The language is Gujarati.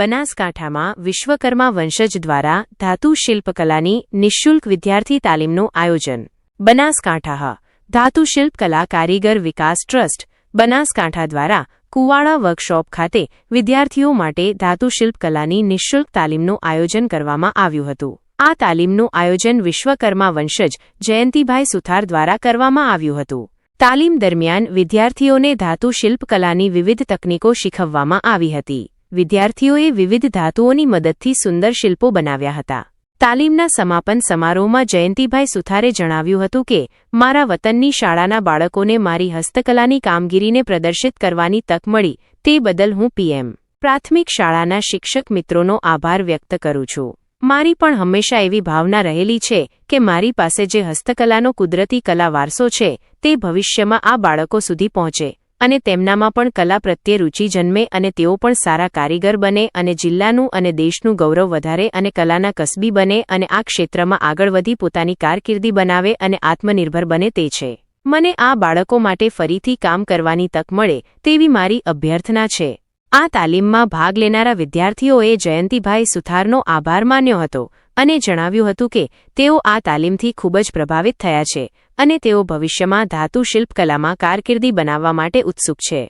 બનાસકાંઠામાં વિશ્વકર્મા વંશજ દ્વારા ધાતુ શિલ્પકલાની નિઃશુલ્ક વિદ્યાર્થી તાલીમનું આયોજન. બનાસકાંઠા ધાતુ શિલ્પકલા કારીગર વિકાસ ટ્રસ્ટ, બનાસકાંઠા દ્વારા કુવાડા વર્કશોપ ખાતે વિદ્યાર્થીઓ માટે ધાતુ શિલ્પકલાની નિઃશુલ્ક તાલીમનું આયોજન કરવામાં આવ્યું હતું. આ તાલીમનું આયોજન વિશ્વકર્મા વંશજ જયંતિભાઈ સુથાર દ્વારા કરવામાં આવ્યું હતું. તાલીમ દરમિયાન વિદ્યાર્થીઓને ધાતુ શિલ્પકલાની વિવિધ તકનીકો શીખવવામાં આવી હતી. વિદ્યાર્થીઓએ વિવિધ ધાતુઓની મદદથી સુંદર શિલ્પો બનાવ્યા હતા. તાલીમના સમાપન સમારોહમાં જયંતિભાઈ સુથારે જણાવ્યું હતું કે, મારા વતનની શાળાના બાળકોને મારી હસ્તકલાની કામગીરીને પ્રદર્શિત કરવાની તક મળી, તે બદલ હું પીએમ પ્રાથમિક શાળાના શિક્ષક મિત્રોનો આભાર વ્યક્ત કરું છું. મારી પણ હંમેશા એવી ભાવના રહેલી છે કે મારી પાસે જે હસ્તકલાનો કુદરતી કલા વારસો છે, તે ભવિષ્યમાં આ બાળકો સુધી પહોંચે. અને તેમનામાં પણ કલા પ્રત્યે રુચિ જન્મે અને તેઓ પણ સારા કારીગર બને અને જિલ્લાનું અને દેશનું ગૌરવ વધારે અને કલાના કસબી બને અને આ ક્ષેત્રમાં આગળ વધી પોતાની કારકિર્દી બનાવે અને આત્મનિર્ભર બને તે છે. મને આ બાળકો માટે ફરીથી કામ કરવાની તક મળે તેવી મારી અભ્યર્થના છે. આ તાલીમમાં ભાગ લેનારા વિદ્યાર્થીઓએ જયંતિભાઈ સુથારનો આભાર માન્યો હતો. અને જણાવ્યું હતું કે તેઓ આ તાલીમથી ખૂબ જ પ્રભાવિત થયા છે અને તેઓ ભવિષ્યમાં ધાતુ શિલ્પકલામાં કારકિર્દી બનાવવા માટે ઉત્સુક છે.